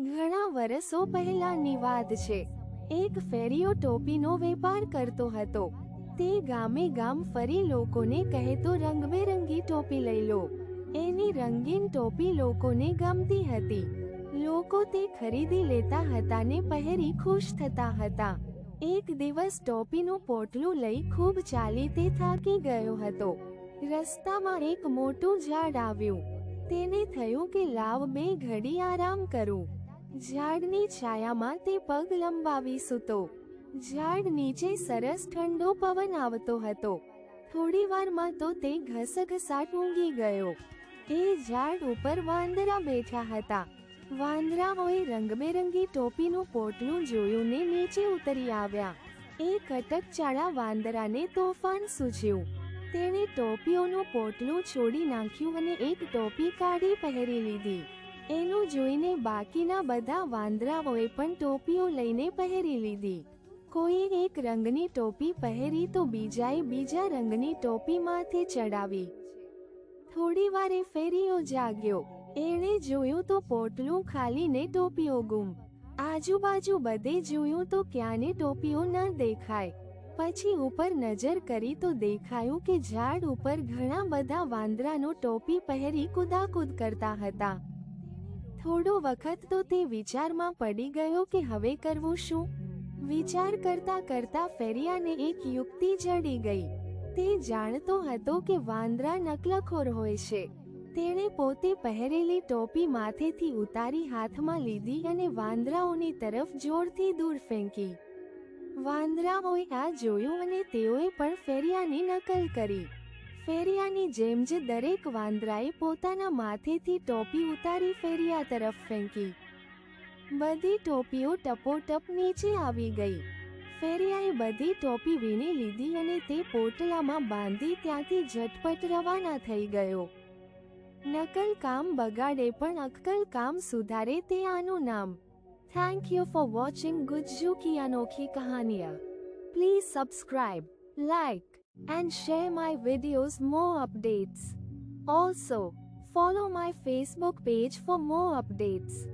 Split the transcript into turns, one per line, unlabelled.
ઘણા વર્ષો પહેલાની વાત છે. એક ફેરીઓ ટોપીનો વેપાર કરતો હતો. તે ગામે ગામ ફરી લોકોને કહેતો, રંગબેરંગી ટોપી લઈ લો. એની રંગીન ટોપી લોકોને ગમતી હતી. લોકો તે ખરીદી લેતા હતા ને પહેરી ખુશ થતા હતા. એક દિવસ ટોપીનું પોટલું લઈ ખૂબ ચાલી તે થાકી ગયો હતો. રસ્તામાં એક મોટું ઝાડ આવ્યું. તેને થયું કે, લાવ બે ઘડી આરામ કરું. ઝાડની છાયામાં તે પગ લંબાવી સૂતો. ઝાડ નીચે સરસ ઠંડો પવન આવતો હતો. થોડી વારમાં તો તે ઘસઘસાટ ઊંઘી ગયો. એ ઝાડ ઉપર વાંદરા બેઠા હતા. વાંદરાઓએ રંગબેરંગી ટોપીનું પોટલું જોયું ને નીચે ઉતરી આવ્યા. એ કટકચાળા વાંદરાને તોફાન સૂઝ્યું. તેણે ટોપીઓનું પોટલું છોડી નાખ્યું અને એક ટોપી કાઢી પહેરી લીધી. એનું જોઈને બાકીના બધા વાંદરાઓએ પણ ટોપીઓ લઈને પહેરી લીધી. કોઈ એક રંગની ટોપી પહેરી તો બીજાએ બીજા રંગની ટોપી માથે ચડાવી. થોડી વારે ફેરીઓ જાગ્યો. એણે જોયું તો પોટલું ખાલી ને ટોપીઓ ગુમ. આજુબાજુ બધે જોયું તો ક્યાંને ટોપીઓ ન દેખાય. પછી ઉપર નજર કરી તો દેખાયું કે ઝાડ ઉપર ઘણા બધા વાંદરાનો ટોપી પહેરી કુદાકુદ કરતા હતા. થોડો વખત તો તે વિચારમાં પડી ગયો કે હવે કરવું શું? વિચાર કરતા કરતા ફેરિયાને એક યુક્તિ જડી ગઈ. તે જાણતો હતો કે વાંદરા નકલખોર હોય છે. તેણે પોતે પહેરેલી ટોપી માથેથી ઉતારી હાથમાં લીધી અને વાંદરાઓની તરફ જોરથી દૂર ફેંકી. વાંદરાઓએ આ જોયું અને તેઓએ પણ ફેરિયાની નકલ કરી. ફેરિયાની જેમ જ દરેક વાંદરાએ પોતાના માથેથી ટોપી ઉતારી ફેરિયા તરફ ફેંકી. બધી ટોપીઓ ટપોટપ નીચે આવી ગઈ. ફેરિયાએ બધી ટોપી વીણી લીધી અને તે પોટલામાં બાંધી ત્યાંથી ઝટપટ રવાના થઈ ગયો. નકલ કામ બગાડે પણ અક્કલ કામ સુધારે તે આનું નામ. Thank you for watching Gujju કી અનોખી કહાનિયા. Please subscribe like and share my videos more updates. Also, follow my Facebook page for more updates.